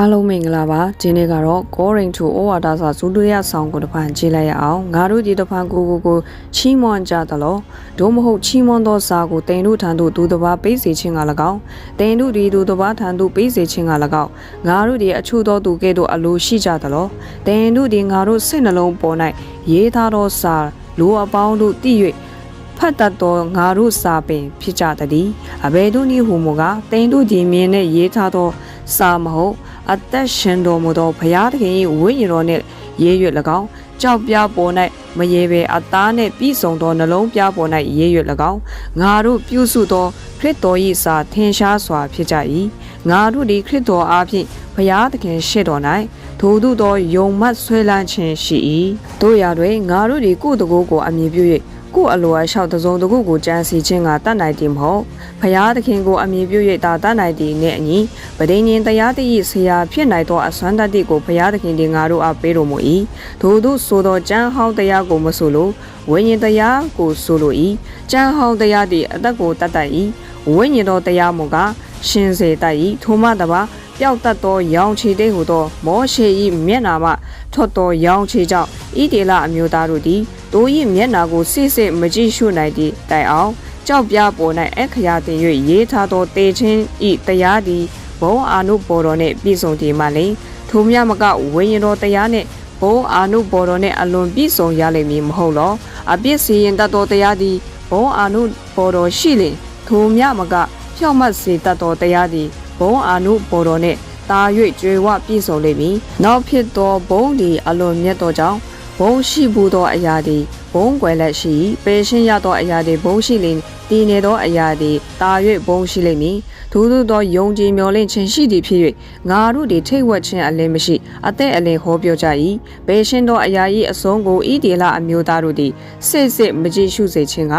အားလုံးမင်္ဂလာပါဒီနေ့ကတော့ Going to Owada စာဇူတူရဆောင်ကိုတစ်ဖန်ကြည့်လိုက်ရအောင်ငါတို့ဒီတစ်ဖန်ကိုကိုကိုချီးမွမ်းကြသလိုဒို့မဟုတ်ချီးမွမ်းသောစာကိုတင်တို့ထံသို့ဒူတစ်ပါးပေးစေခြင်းက၎င်းတင်တို့ဒီဒူတစ်ပါးထံသို့ပေးစေခြင်းက၎င်းငါတို့ဒီအချို့သောသူကဲ့သို့အလိုရှိကြသလိုတင်တို့ဒီငါတို့စိတ်နှလုံးပေါ်၌ရေးထားသောစာလိုအပေါင်းတို့တည်၍ဖတ်တတ်သောငါတို့စာပင်ဖြစ်ကြသည်အဘယ်တို့နည်းဟူမူကားတင်တို့ဒီမြင်နဲ့ရေးထားသောစာမဟုတ် အသက်ရှင်တော်မူသောဘုရားသခင်၏ဝိညာဉ်တော်နှင့်ရေး၍၎င်းကြောက်ပြပေါ်၌မရေပေအသားနှင့်ပြည့်စုံသောနှလုံးပြပေါ်၌ရေး၍၎င်းငါတို့ပြုစုသောခရစ်တော်၏စာထင်ရှားစွာဖြစ်ကြ၏ငါတို့သည်ခရစ်တော်အားဖြင့်ဘုရားသခင်ရှေ့တော်၌ထိုသို့သောယုံမှတ်ဆွဲလန်းခြင်းရှိ၏တို့ရာတွင်ငါတို့သည်ကိုယ်တကိုယ်ကိုအမြင်ပြု၍ ကိုယ်အလိုအလျှောက်တစုံတစ်ခုကိုကြံစီခြင်းကတတ်နိုင်သည်မဟုတ်ဖျားသခင်ကိုအမြင်ပြု၍တာတတ်နိုင်သည်နှင့်အညီဗဒိညင်တရားတည်းဆရာဖြစ်နိုင်သောအစွမ်းတတ္တိကိုဖျားသခင်သည်ငါတို့အားပေးတော်မူ၏ထို့သို့ဆိုသောကျမ်းဟောင်းတရားကိုမဆိုလိုဝိညာဉ်တရားကိုဆိုလို၏ကျမ်းဟောင်းတရားသည်အသက်ကိုတတ်တတ်၏ဝိညာဉ်တော်တရားမူကားရှင်စေတတ်၏ထိုမှတပါပျောက်တတ်သောရောင်ခြေတိတ်ဟူသောမောရှေ၏မျက်နာမှထွက်သောရောင်ခြေကြောင့်ဣဒေလအမျိုးသားတို့သည် တိုး၏မျက်နာကိုစစ်စစ်မကြည့်ရှုနိုင်သည့်တိုင်အောင်ကြောက်ပြပေါ်၌အခရာတင်၍ရေးထားသောတေချင်းဤတရားသည်ဘုံအာနုဘော်တော်နှင့်ပြည့်စုံသည်မှလည်းထိုမြမကဝိညာဉ်တော်တရားနှင့်ဘုံအာနုဘော်တော်နှင့်အလွန်ပြည့်စုံရလိမ့်မည်မဟုတ်လောအပြစ်စီရင်တတ်သောတရားသည်ဘုံအာနုဘော်တော်ရှိလျင်ထိုမြမကဖြောက်မှတ်စေတတ်သောတရားသည်ဘုံအာနုဘော်တော်နှင့်တာ၍ကျွေဝပြည့်စုံလိမ့်မည်နောက်ဖြစ်သောဘုံသည်အလွန်မြတ်သောကြောင့် ဘုံရှိဘူးသောအရာသည်ဘုံကွယ်လက်ရှိပေရှင်းရသောအရာသည်ဘုံရှိလင် တည်နေသောအရာသည်တာ၍ဘုံရှိလိမ့်မည်ထို့သောယုံကြည်မျှော်လင့်ခြင်းရှိသည်ဖြစ်၍ငါတို့သည်ထိတ်ဝက်ခြင်းအလင်းမရှိအသက်အလင်းဟောပြောကြ၏ပေရှင်းသောအရာ၏အဆုံးကိုဣဒေလအမျိုးသားတို့သည်စစ်စစ်မကြည့်ရှုစေခြင်းက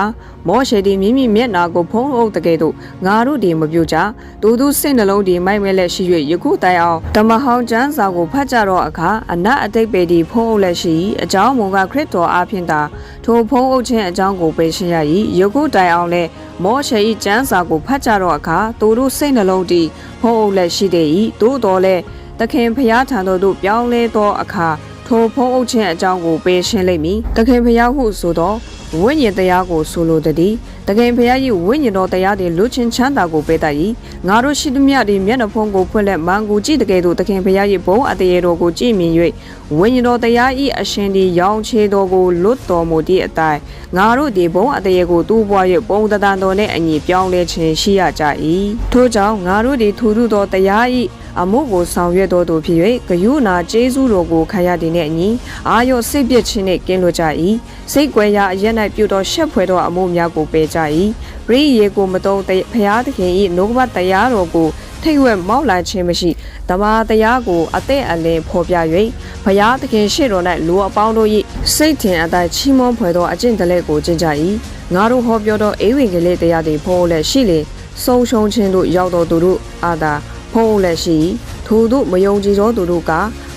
မောရှေသည်မိမိမျက်နာကိုဖုံးအုပ်တကယ်သို့ငါတို့သည်မပြုကြသူသူစိတ်နှလုံးသည်မိုက်မဲလက်ရှိ၍ယခုတိုင်အောင်ဓမ္မဟောင်းကျမ်းစာကိုဖတ်ကြတော့အခါအနတ်အတိတ်ပေသည်ဖုံးအုပ်လက်ရှိအကြောင်းမူကားခရစ်တော်အားဖြင့်သာထိုဖုံးအုပ်ခြင်းအကြောင်းကိုပေရှင်းရ၏ယခုတိုင်အောင်လည်း မောရှေ၏ကျမ်းစာကိုဖတ်ကြတော့အခါသူတို့စိတ်နှလုံးသည်ဖုံးအုပ်လက်ရှိသေး၏သို့တော်လည်းသခင်ဖျားထံတော်သို့ပြောင်းလဲသောအခါထိုဖုံးအုပ်ခြင်းအကြောင်းကိုပေရှင်းလိမ့်မည်သခင်ဖျားဟုဆိုသောဝိညာဉ်တရားကိုဆိုလိုသည် တကယ်ဖျား၏ဝိညာဉ်တော်တရားသည်လူချင်းချမ်းသာကိုပေးတတ်၏ငါတို့ရှိသမျှသည်မျက်နှာဖုံးကိုဖွင့်လက်မန်ကိုကြည့်တကယ်သို့တခင်ဖျား၏ဘုံအတရေတော်ကိုကြည့်မြင်၍ဝိညာဉ်တော်တရား၏အရှင်သည်ရောင်ချေတော်ကိုလွတ်တော်မူသည့်အတိုင်းငါတို့သည်ဘုံအတရေကိုတူးပွား၍ပုံတတန်တော်နှင့်အညီပြောင်းလဲခြင်းရှိရကြ၏ထို့ကြောင့်ငါတို့သည်ထူထူသောတရား၏ အမှုကိုဆောင်ရွက်တော်သူဖြစ်၍ဂယုနာကျေးဇူးတော်ကိုခံရသည်နှင့်အညီအာရုံစိတ်ပြည့်ခြင်းနှင့်ကင်းလွတ်ကြ၏စိတ်ကွယ်ရာအရက်၌ပြုသောရှက်ဖွယ်သောအမှုများကိုပယ်ကြ၏ပရိယေကိုမတုံးဖျားသခင်၏နှုတ်ကပတ်တရားတော်ကိုထိတ်ဝက်မောက်လာခြင်းမရှိတမာတရားကိုအသက်အလင်းဖော်ပြ၍ဘုရားသခင်ရှေ့တော်၌လူအပေါင်းတို့၏စိတ်ထင်အတိုင်းချီးမွမ်းဖွယ်သောအကျင့်တလက်ကိုကျင့်ကြ၏ငါတို့ဟောပြောသောအေဝံဂေလိတရားတွေဖော်လက်ရှိလေဆုံးရှုံးခြင်းတို့ရောက်တော်သူတို့အာသာ ဖုံးလက်ရှိထို့သို့မယုံကြည်သောသူတို့က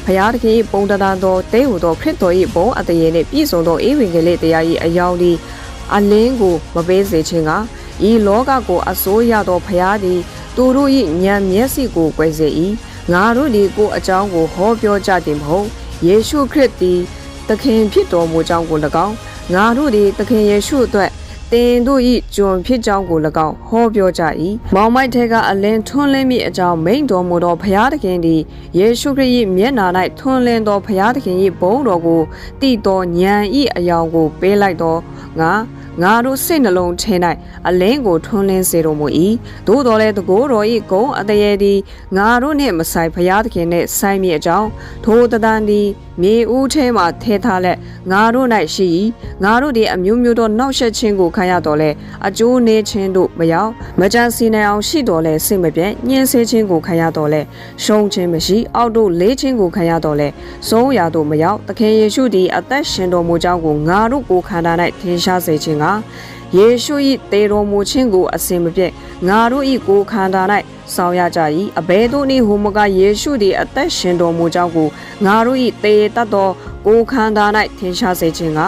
ဘုရားသခင်၏ပုံတန်သောတဲဟူသောခရစ်တော်၏ဘုံအတရေနှင့်ပြည့်စုံသောအေဝံဂေလိတရား၏အယောင်သည်အလင်းကိုမပေးစေခြင်းကဤလောကကိုအစိုးရသောဘုရားသည်သူတို့၏ဉာဏ်မျက်စိကိုကွယ်စေ၏ငါတို့ဒီကိုအကြောင်းကိုဟောပြောကြသည်မဟုတ်ယေရှုခရစ်သည်သခင်ဖြစ်တော်မူကြောင်းကို၎င်းငါတို့သည်သခင်ယေရှုအတွက် တင်တို့ဤကျွန်ဖြစ်ကြောင်းကို၎င်းဟောပြောကြ၏မောင်မိုက်ထဲကအလင်းထွန်းလင်းမိအကြောင်းမိန်တော်မူသောဘုရားသခင်သည်ယေရှုခရစ်၏မျက်နာ၌ထွန်းလင်းသောဘုရားသခင်၏ဘုန်းတော်ကိုတည်သောဉာဏ်၏အယောင်ကိုပေးလိုက်သောငါငါတို့စိတ်နှလုံးထဲ၌အလင်းကိုထွန်းလင်းစေတော်မူ၏သို့တော်လည်းတကိုးတော်၏ဂုံအတရေသည်ငါတို့နှင့်မဆိုင်ဘုရားသခင်နှင့်ဆိုင်မိအကြောင်းထိုတန်သည်မြေဦးထဲမှထဲထားလက်ငါတို့၌ရှိ၏ငါတို့သည်အမျိုးမျိုးသောနောက်ဆက်ခြင်းကိုခံရတော်လဲအကျိုးနေခြင်းတို့မရောက်မကြစီနိုင်အောင်ရှိတော်လဲစိတ်မပြတ်ညှင်းဆဲခြင်းကိုခံရတော်လဲရှုံးခြင်းမရှိအောက်တို့လေးခြင်းကိုခံရတော်လဲဆုံးရာတို့မရောက်သခင်ယေရှုသည်အသက်ရှင်တော်မူကြောင်းကိုငါတို့ကိုခန္ဓာ၌ထင်ရှားစေခြင်းကယေရှု၏တေတော်မူခြင်းကိုအစင်မပြတ်ငါတို့၏ကိုယ်ခန္ဓာ၌ဆောင်ရကြ၏အဘဲတို့နည်းဟူမကယေရှုသည်အသက်ရှင်တော်မူကြောင်းကိုငါတို့၏တေတတ်သော ကိုယ်ခန္ဓာ၌ထင်ရှားစေခြင်းက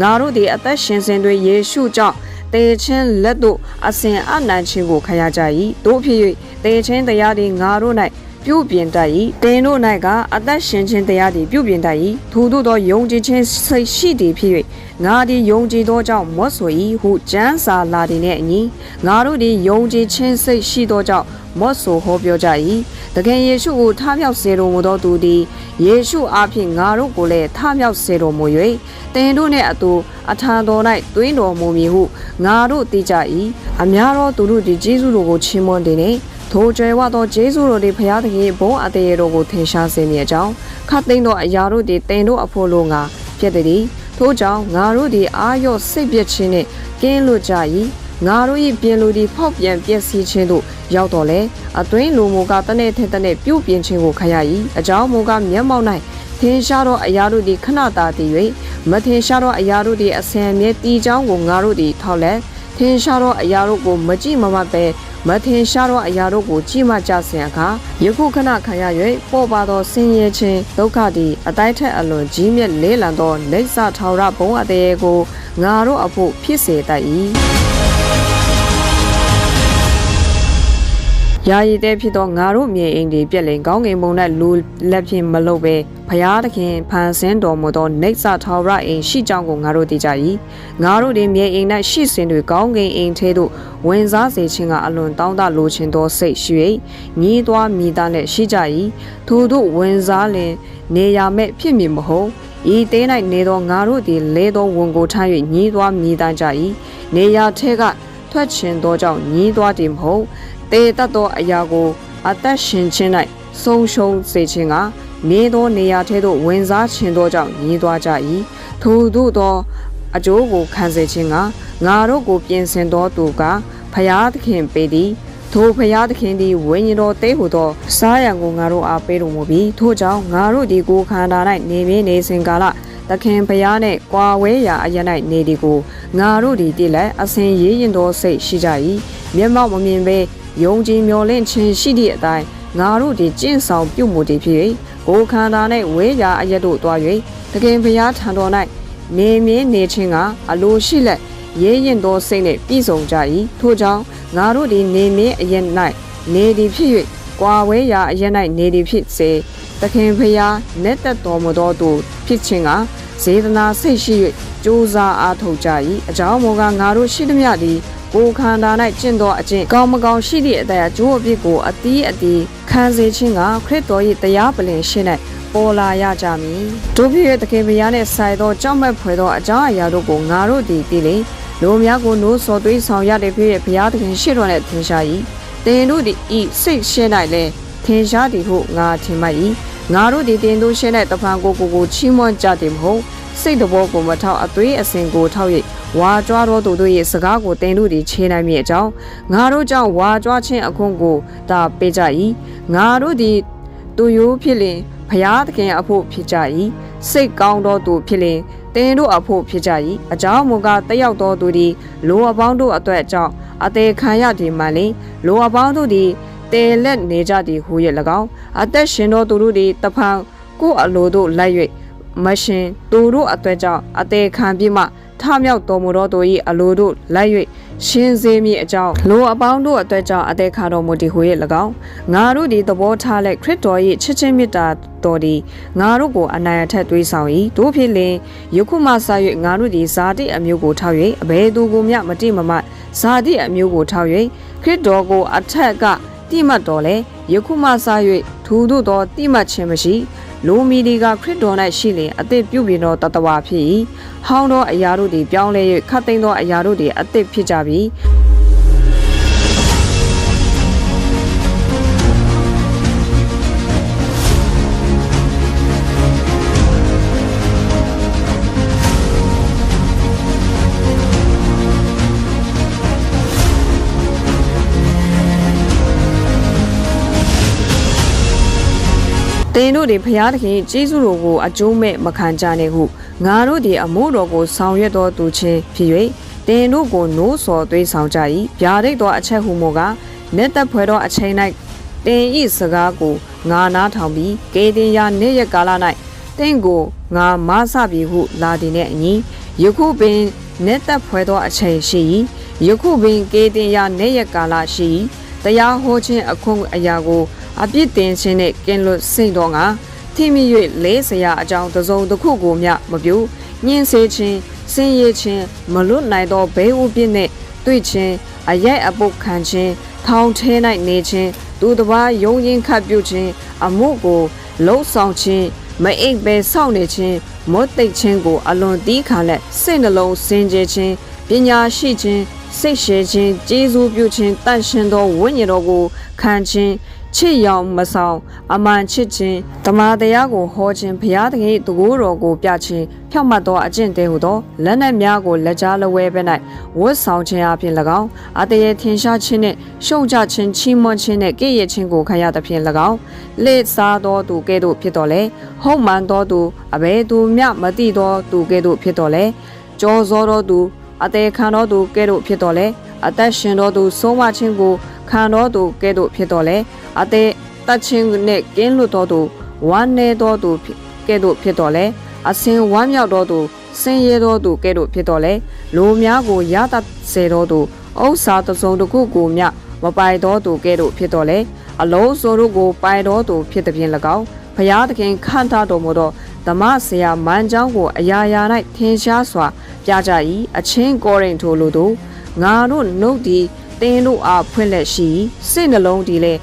ငါတို့သည်အသက်ရှင်စဉ်တွင်ယေရှုကြောင့်တေချင်းလက်တို့အစဉ်အနံ့ခြင်းကိုခံရကြ၏တို့ဖြစ်၍တေချင်းတရားသည်ငါတို့၌ပြုပြင်တတ်၏တင်တို့၌ကအသက်ရှင်ခြင်းတရားသည်ပြုပြင်တတ်၏ထို့သောသောယုံကြည်ခြင်းစိတ်ရှိသည်ဖြစ်၍ငါသည်ယုံကြည်သောကြောင့်မော့ဆို၏ဟုကျမ်းစာလာသည်နှင့်အညီငါတို့သည်ယုံကြည်ခြင်းစိတ်ရှိသောကြောင့်မော့ဆိုဟောပြောကြ၏ တကယ်ယေရှုကိုထားမြောက်စေတော်မူသောသူသည်ယေရှုအားဖြင့်ငါတို့ကိုလည်းထားမြောက်စေတော်မူ၍တင်တို့နှင့်အတူအထံတော်၌တွင်းတော်မူမည်ဟုငါတို့သိကြ၏အများသောသူတို့သည်ယေရှုတော်ကိုချီးမွမ်းသည်နှင့်ထိုကျွယ်ဝသောဂျေဇုတော်သည်ဖျားသခင်ဘုန်းအသေးတော်ကိုထင်ရှားစေမည်အကြောင်းခတ်သိမ်းသောအရာတို့သည်တင်တို့အဖို့လိုငါဖြစ်သည်ထို့ကြောင့်ငါတို့သည်အာရော့စိတ်ပြည့်ခြင်းနှင့်ကင်းလွတ်ကြ၏ ငါတို့၏ပြင်လူသည်ဖောက်ပြန်ပျက်စီးခြင်းသို့ရောက်တော်လဲအသွင်းလူမူကတနေ့ထက်တနေ့ပြုတ်ပြင်ခြင်းကိုခရ၏အကြောင်းမူကမျက်မှောက်၌ထင်ရှားသောအရာတို့သည်ခဏတာတည်၍မထင်ရှားသောအရာတို့သည်အစံမြဲတည်ကြောင်းကိုငါတို့သည်ထောက်လက်ထင်ရှားသောအရာတို့ကိုမကြည့်မမပဲမထင်ရှားသောအရာတို့ကိုကြည့်မှကြဆင်အခါယခုခဏခံရ၍ပေါ်ပါသောဆင်းရဲခြင်းဒုက္ခသည်အတိုင်းထက်အလွန်ကြီးမြတ်လေးလံသောနေဆထာဝရဘုံအသေးကိုငါတို့အဖို့ဖြစ်စေတတ်၏ ယာယီတဲ့ဖြစ်သောငါတို့မြေအိမ်ဒီပြက်လင်ကောင်းကင်ဘုံ၌လူလက်ဖြင့်မလုပ်ပဲဖျားသခင်ဖန်ဆင်းတော်မူသောနေဆထာဝရအိမ်ရှိကြောင်းကိုငါတို့သိကြ၏ငါတို့ဒီမြေအိမ်၌ရှိစဉ်တွေကောင်းကင်အိမ်ထဲသို့ဝင်စားစေခြင်းကအလွန်တောင်းတလိုခြင်းသောစိတ်ရှိ၍ညီးသွားမိသားနဲ့ရှိကြ၏ထို့သို့ဝင်စားလင်နေရမဲ့ဖြစ်မည်မဟုတ်ဤတဲ၌နေသောငါတို့သည်လဲသောဝန်ကိုထား၍ညီးသွားမိသားကြ၏နေရထဲကထွက်ခြင်းသောကြောင့်ညီးသွားသည်မဟုတ် တေတတ်သောအရာကို အသက်ရှင်ခြင်း၌ဆုံးရှုံးစေခြင်းကနေသောနေရာထဲသို့ဝင်စားခြင်းသောကြောင့်ညီးသွားကြ၏ထို့သို့သောအကျိုးကိုခံစေခြင်းကငါတို့ကိုပြင်ဆင်တော်သူကဖျားသခင်ပေသည်ထိုဖျားသခင်သည်ဝိညာဉ်တော်တဲဟုသောစားရန်ကိုငါတို့အားပေးတော်မူပြီးထို့ကြောင့်ငါတို့ဒီကိုခန္ဓာ၌နေမင်းနေစဉ်ကာလသခင်ဖျားနှင့်ကွာဝဲရာအရ၌နေဒီကိုငါတို့ဒီတည်လက်အစဉ်ရေးရင်သောစိတ်ရှိကြ၏မျက်မှောက်မမြင်ဘဲ ယုံကြည်မျှော်လင့်ခြင်းရှိသည့်အတိုင်းငါတို့ဒီကျင့်ဆောင်ပြုမှုတည်ဖြစ်၍ကိုခန္ဓာ၌ဝဲရာအရက်တို့တွား၍သခင်ဖျားထံတော်၌နေမြင်းနေခြင်းကအလိုရှိလက်ရဲရင်သောစိတ်နှင့်ပြည့်စုံကြ၏ထို့ကြောင့်ငါတို့သည်နေမြင်းအရက်၌နေသည်ဖြစ်၍ကွာဝဲရာအရက်၌နေသည်ဖြစ်စေသခင်ဖျားလက်သက်တော်မူသောသူဖြစ်ခြင်းကဇေဒနာစိတ်ရှိ၍ကြိုးစားအားထုတ်ကြ၏အကြောင်းမူကားငါတို့ရှိသမျှသည် ကိုယ်ခန္ဓာ၌ကျင့်သောအကျင့်ကောင်းမကောင်းရှိသည့်အတိုင်းအကျိုးအပြစ်ကိုအတီးအတီးခံစေခြင်းကခရစ်တော်၏တရားပလင်ရှင်း၌ပေါ်လာရကြမည်တို့ဖြစ်၍သခင်ဘုရားနှင့်ဆိုင်သောကြောက်မက်ဖွယ်သောအကြောင်းအရာတို့ကိုငါတို့သည်သိလေလူများကိုနိုးစော်သွေးဆောင်ရတဲ့ဖြစ်၍ဘုရားသခင်ရှိတော်နှင့်ထင်ရှား၏တင်တို့သည်ဤစိတ်ရှင်း၌လည်းထင်ရှားသည်ဟုငါထင်မှတ်၏ငါတို့သည်တင်တို့ရှင်း၌တဖန်ကိုကိုကိုချီးမွမ်းကြသည်မဟုတ် စိတ်တော်ကိုမထောက်အသွေးအစင်ကိုထောက်၍ဝါကြွားတော်သူတို့ရဲ့စကားကိုတင်တို့သည်ခြေနိုင်မည်အကြောင်းငါတို့ကြောင့်ဝါကြွားခြင်းအခွင့်ကိုဒါပေးကြ၏ငါတို့သည်သူရိုးဖြစ်လင်ဖျားသခင်အဖို့ဖြစ်ကြ၏စိတ်ကောင်းသောသူဖြစ်လင်တင်တို့အဖို့ဖြစ်ကြ၏အကြောင်းမူကားတက်ရောက်သောသူသည်လိုအပေါင်းတို့အတွက်ကြောင့်အသေးခံရသည်မှလည်းလိုအပေါင်းတို့သည်တဲလက်နေကြသည်ဟု၍၎င်းအသက်ရှင်သောသူတို့သည်တဖန်ကိုယ်အလိုတို့လိုက်၍ မရှင်သူတို့အတွက်ကြောင့်အသေးခံပြီးမှထမြောက်တော်မူသောသူ၏အလိုတို့လိုက်၍ရှင်စေမည်အကြောင်းလိုအပေါင်းတို့အတွက်ကြောင့်အသေးခါတော်မူသည်ဟု၍၎င်းငါတို့သည်သဘောထားလက်ခရစ်တော်၏ချစ်ချင်းမေတ္တာတော်သည်ငါတို့ကိုအနိုင်အထက်သွေးဆောင်၏တို့ဖြစ်လင်ယခုမှစ၍ငါတို့သည်ဇာတိအမျိုးကိုထောက်၍အဘယ်သူကိုမျှမတိမမတ်ဇာတိအမျိုးကိုထောက်၍ခရစ်တော်ကိုအထက်ကတိမှတ်တော်လဲယခုမှစ၍ထူသို့သောတိမှတ်ခြင်းမရှိ လိုမီဒီကခရစ်တော်၌ရှိလင်အသစ်ပြုပြင်သောတတဝါဖြစ်၏ဟောင်းသောအရာတို့သည်ပြောင်းလဲ၍ခတ်သိမ်းသောအရာတို့သည်အသစ်ဖြစ်ကြပြီ င်တို့သည်ဖျားသခင်ကျေးဇူးတော်ကိုအကျိုးမဲ့မခံကြနဲ့ဟုငါတို့သည်အမှုတော်ကိုဆောင်ရွက်တော်သူချင်းဖြစ်၍တင်တို့ကိုနိုးစော်သွေးဆောင်ကြ၏ဗျာဒိတ်သောအချက်ဟုမူကားနေသက်ဖွယ်သောအချိန်၌တင်ဤစကားကိုငါနားထောင်ပြီးကေတင်ရာနေ့ရက်ကာလ၌တင့်ကိုငါမဆပြီဟုလာသည်နှင့်အညီယခုပင်နေသက်ဖွယ်သောအချိန်ရှိ၏ယခုပင်ကေတင်ရာနေ့ရက်ကာလရှိ၏တရားဟောခြင်းအခွင့်အရာကို အပြစ်တင်ခြင်းနှင့်ကင်းလွတ်စိတ်တော်ငါထိမိ၍လေးစရာအကြောင်းတစ်စုံတစ်ခုကိုမျှမပြုညှင်းဆဲခြင်းစင်ရခြင်းမလွတ်နိုင်သောဘေးဥပြစ်နှင့်တွေ့ခြင်းအရိုက်အပုတ်ခံခြင်းထောင်ထဲ၌နေခြင်းသူတစ်ပါးယုံရင်ခတ်ပြုခြင်းအမှုကိုလှုပ်ဆောင်ခြင်းမအိပ်ပဲစောင့်နေခြင်းမော့တိတ်ခြင်းကိုအလွန်တီးခါလက်စိတ်နှလုံးစင်ကြယ်ခြင်းပညာရှိခြင်းစိတ်ရှည်ခြင်းကျေးဇူးပြုခြင်းတန်ရှင်သောဝိညာဉ်တော်ကိုခံခြင်း ချစ်ရောင်မဆောင် အမှန်ချစ်ခြင်းတမာတရားကိုဟောခြင်းဘုရားသခင်၏တကူတော်ကိုပြခြင်းဖြောက်မှတ်သောအကျင့်တဲဟုသောလက်နက်များကိုလက်ကြားလက်ဝဲပဲ၌ဝတ်ဆောင်ခြင်းအပြင်၎င်းအတရေထင်ရှားခြင်းနှင့်ရှုံချခြင်းချီးမွမ်းခြင်းနှင့်ကြည်ရခြင်းကိုခံရသဖြင့်၎င်းလက်စားသောသူကဲ့သို့ဖြစ်တော်လဲဟုတ်မှန်သောသူအဘယ်သူမျှမသိသောသူကဲ့သို့ဖြစ်တော်လဲကြောစောသောသူအသေးခံတော်သူကဲ့သို့ဖြစ်တော်လဲအသက်ရှင်တော်သူဆုံးမခြင်းကို ခံတော်သူကဲ့သို့ဖြစ်တော်လဲအသေးတတ်ခြင်းနှင့်ကင်းလွတ်တော်သူဝမ်းနေတော်သူကဲ့သို့ဖြစ်တော်လဲအစင်ဝမ်းမြောက်တော်သူစင်ရဲတော်သူကဲ့သို့ဖြစ်တော်လဲလူများကိုရတတ်စေတော်သူဥစ္စာတစ်စုံတစ်ခုကိုမျှမပိုင်တော်သူကဲ့သို့ဖြစ်တော်လဲအလုံးစုံတို့ကိုပိုင်တော်သူဖြစ်သည်ဖြင့်၎င်းဖျားသခင်ခန့်ထားတော်မူသောဓမ္မဆရာမန်ကျောင်းကိုအရာရာ၌ထင်ရှားစွာ ပြကြ၏အချင်းကောရင်ထိုလိုသူငါတို့နှုတ်သည် တင်းတို့အားဖွင့်လက်ရှိစိတ်နှလုံးသည်လည်း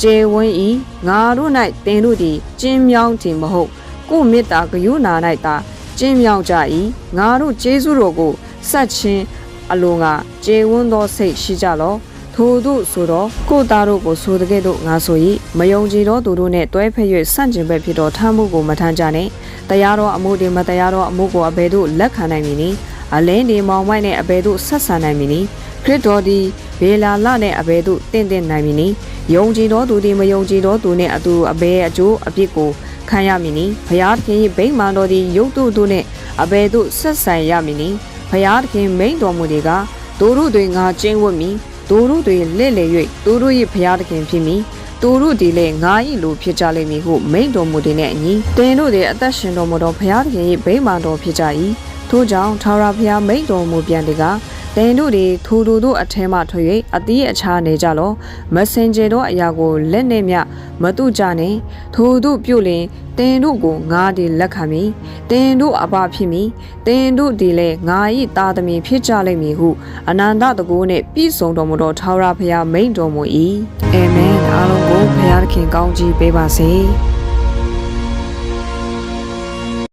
ကျေဝန်းဤငါတို့၌တင်းတို့သည်ကျင်းမြောင်းခြင်းမဟုတ်ကိုမေတ္တာဂယုဏ၌သာကျင်းမြောင်းကြ၏ငါတို့ကျေးဇူးတော်ကိုဆက်ချင်းအလိုငါကျေဝန်းသောစိတ်ရှိကြလောထို့သို့ဆိုတော့ကိုယ်သားတို့ကိုဆိုတဲ့ကဲ့သို့ငါဆို၏မယုံကြည်သောသူတို့နှင့်တွဲဖက်၍ဆန့်ကျင်ဘက်ဖြစ်သောထားမှုကိုမထမ်းကြနှင့်တရားတော်အမှုတွေမတရားတော်အမှုကိုအဘယ်သို့လက်ခံနိုင်မည်နည်းအလင်းဒီမောင်မိုက်နှင့်အဘယ်သို့ဆက်ဆံနိုင်မည်နည်း ခရစ်တော်သည်ဘေလာလနှင့်အဘယ်သို့တင့်တင့်နိုင်မည်နည်းယုံကြည်သောသူသည်မယုံကြည်သောသူနှင့်အတူအဘယ်အကျိုးအပြစ်ကိုခံရမည်နည်းဘုရားသခင်၏ဗိမာန်တော်သည်ယုတ်တုတို့နှင့်အဘယ်သို့ဆက်ဆံရမည်နည်းဘုရားသခင်မိန်တော်မူသည်ကသူတို့တွင်ငါကျင့်ဝတ်မည်သူတို့တွင်လက်လေ၍သူတို့၏ဘုရားသခင်ဖြစ်မည်သူတို့ဒီလေငါ၏လူဖြစ်ကြလိမ့်မည်ဟုမိန်တော်မူသည်နှင့်အညီတင်တို့သည်အသက်ရှင်တော်မူသောဘုရားသခင်၏ဗိမာန်တော်ဖြစ်ကြ၏ထို့ကြောင့်ထာဝရဘုရားမိန်တော်မူပြန်သည်က တင်တို့သည်ထိုတို့တို့အထဲမှထွက်၍အတီးအခြားနေကြလောမစင်ကြသောအရာကိုလက်နှင့်မြမတုကြနှင့်ထိုတို့ပြုလျင်တင်တို့ကိုငါသည်လက်ခံမည်တင်တို့အဘဖြစ်မည်တင်တို့သည်လည်းငါ၏သားသမီးဖြစ်ကြလိမ့်မည်ဟုအနန္တတကူနှင့်ပြည့်စုံတော်မူသောထာဝရဘုရားမိန်တော်မူ၏အာမင်အားလုံးကိုဘုရားသခင်ကောင်းချီးပေးပါစေ